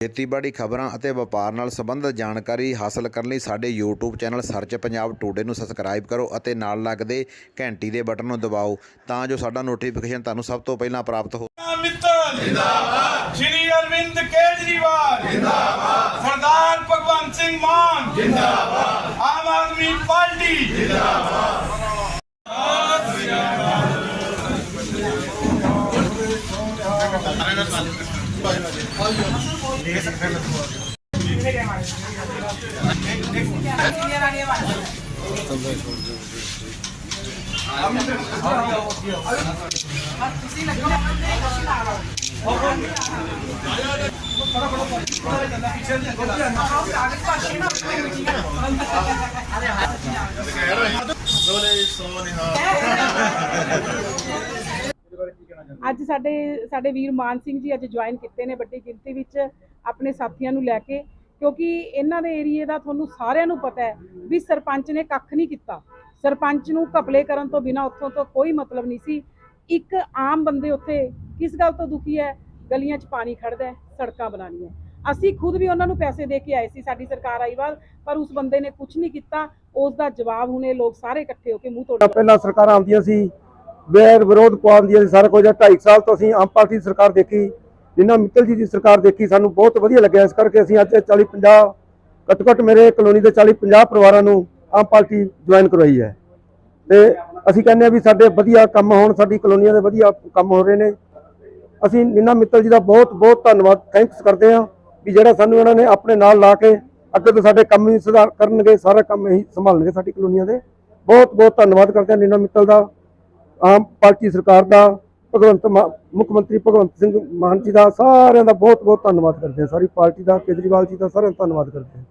ਖੇਤੀਬਾੜੀ ਖਬਰਾਂ ਅਤੇ ਵਪਾਰ ਨਾਲ ਸੰਬੰਧਿਤ ਜਾਣਕਾਰੀ ਹਾਸਲ ਕਰਨ ਲਈ ਸਾਡੇ YouTube channel search Punjab today ਨੂੰ ਸਬਸਕ੍ਰਾਈਬ ਕਰੋ ਅਤੇ ਨਾਲ ਲੱਗਦੇ ਘੰਟੀ ਦੇ ਬਟਨ ਨੂੰ ਦਬਾਓ ਤਾਂ ਜੋ ਸਾਡਾ ਨੋਟੀਫਿਕੇਸ਼ਨ ਤੁਹਾਨੂੰ ਸਭ ਤੋਂ ਪਹਿਲਾਂ ਪ੍ਰਾਪਤ ਹੋ ਮਿੱਤਲ ਜਿੰਦਾਬਾਦ ਸ਼੍ਰੀ ਅਰਵਿੰਦ ਕੇਜਰੀਵਾਲ। ਜਿੰਦਾਬਾਦ ਸਰਦਾਰ ਭਗਵੰਤ ਸਿੰਘ ਮਾਨ। ਜਿੰਦਾਬਾਦ ਆਮ ਆਦਮੀ ਪਾਰਟੀ। सोने सोने ਅੱਜ ਸਾਡੇ ਸਾਡੇ ਵੀਰ ਮਾਨ ਸਿੰਘ ਜੀ ਅੱਜ ਜੁਆਇਨ ਕੀਤੇ ਨੇ ਵੱਡੀ ਗਿਣਤੀ ਵਿੱਚ ਆਪਣੇ ਸਾਥੀਆਂ ਨੂੰ ਲੈ ਕੇ ਕਿਉਂਕਿ ਇਹਨਾਂ ਦੇ ਏਰੀਏ ਦਾ ਤੁਹਾਨੂੰ ਸਾਰਿਆਂ ਨੂੰ ਪਤਾ ਹੈ ਵੀ ਸਰਪੰਚ ਨੇ ਕੱਖ ਨਹੀਂ ਕੀਤਾ। ਸਰਪੰਚ ਨੂੰ ਘਪਲੇ ਕਰਨ ਤੋਂ ਬਿਨਾ ਉੱਥੋਂ ਤੋਂ ਕੋਈ ਮਤਲਬ ਨਹੀਂ ਸੀ। ਇੱਕ ਆਮ ਬੰਦੇ ਉੱਥੇ ਕਿਸ ਗੱਲ ਤੋਂ ਦੁਖੀ ਹੈ? ਗਲੀਆਂ 'ਚ ਪਾਣੀ ਖੜਦਾ ਹੈ ਸੜਕਾਂ ਬਣਾਉਣੀਆਂ ਅਸੀਂ ਖੁਦ ਵੀ ਉਹਨਾਂ ਨੂੰ ਪੈਸੇ ਦੇ ਕੇ ਆਏ ਸੀ ਸਾਡੀ ਸਰਕਾਰ ਆਈ ਬਾਅਦ ਪਰ ਉਸ ਬੰਦੇ ਨੇ ਕੁਝ ਨਹੀਂ ਕੀਤਾ। ਉਸ ਦਾ ਜਵਾਬ ਹੁਣੇ ਲੋਕ ਸਾਰੇ ਇਕੱਠੇ ਹੋ ਕੇ ਮੂੰਹ ਤੋੜ ਪਹਿਲਾਂ ਸਰਕਾਰਾਂ ਆਉਂਦੀਆਂ ਸੀ ਬੇਰ ਵਿਰੋਧ ਪਾਉਂਦੀਆਂ ਸੀ ਸਾਰਾ ਕੁਝ 2.5 ਸਾਲ ਤੋਂ ਅਸੀਂ ਆਮ ਪਾਰਟੀ ਦੀ ਸਰਕਾਰ ਦੇਖੀ, ਜਿੰਨਾ ਮਿੱਤਲ ਜੀ ਦੀ ਸਰਕਾਰ ਦੇਖੀ, ਸਾਨੂੰ ਬਹੁਤ ਵਧੀਆ ਲੱਗਿਆ। ਇਸ ਕਰਕੇ ਅਸੀਂ ਅੱਜ 40 50 ਘੱਟੋ ਘੱਟ ਮੇਰੇ ਕਲੋਨੀ ਦੇ 40 50 ਪਰਿਵਾਰਾਂ ਨੂੰ ਆਮ ਪਾਰਟੀ ਜੁਆਇਨ ਕਰਵਾਈ ਹੈ। ਤੇ ਅਸੀਂ ਕਹਿੰਦੇ ਆ ਵੀ ਸਾਡੇ ਵਧੀਆ ਕੰਮ ਹੋਣ, ਸਾਡੀ ਕਲੋਨੀਆਂ ਦੇ ਵਧੀਆ ਕੰਮ ਹੋ ਰਹੇ ਨੇ। ਅਸੀਂ ਨਿੰਨਾ ਮਿੱਤਲ ਜੀ ਦਾ ਬਹੁਤ ਬਹੁਤ ਧੰਨਵਾਦ ਥੈਂਕਸ ਕਰਦੇ ਹਾਂ ਵੀ ਜਿਹੜਾ ਸਾਨੂੰ ਇਹਨਾਂ ਨੇ ਆਪਣੇ ਨਾਲ ਲਾ ਕੇ ਅੱਗੇ ਤੋਂ ਸਾਡੇ ਕੰਮ ਵੀ ਸੁਧਾਰ ਕਰਨਗੇ, ਸਾਰਾ ਕੰਮ ਇਹੀ ਸੰਭਾਲਣਗੇ ਸਾਡੀ ਕਲੋਨੀਆਂ ਦੇ। ਬਹੁਤ ਬਹੁਤ ਧੰਨਵਾਦ ਕਰਦੇ ਹਾਂ ਨਿੰਨਾ ਮਿੱਤਲ ਦਾ। ਆਮ ਪਾਰਟੀ ਸਰਕਾਰ ਦਾ, ਭਗਵੰਤ ਮਾ- ਮੁੱਖ ਮੰਤਰੀ ਭਗਵੰਤ ਸਿੰਘ ਮਾਨ ਜੀ ਦਾ, ਸਾਰਿਆਂ ਦਾ ਬਹੁਤ ਬਹੁਤ ਧੰਨਵਾਦ ਕਰਦੇ ਹਾਂ। ਸਾਰੀ ਪਾਰਟੀ ਦਾ, ਕੇਜਰੀਵਾਲ ਜੀ ਦਾ ਸਾਰਿਆਂ ਦਾ ਧੰਨਵਾਦ ਕਰਦੇ ਹਾਂ।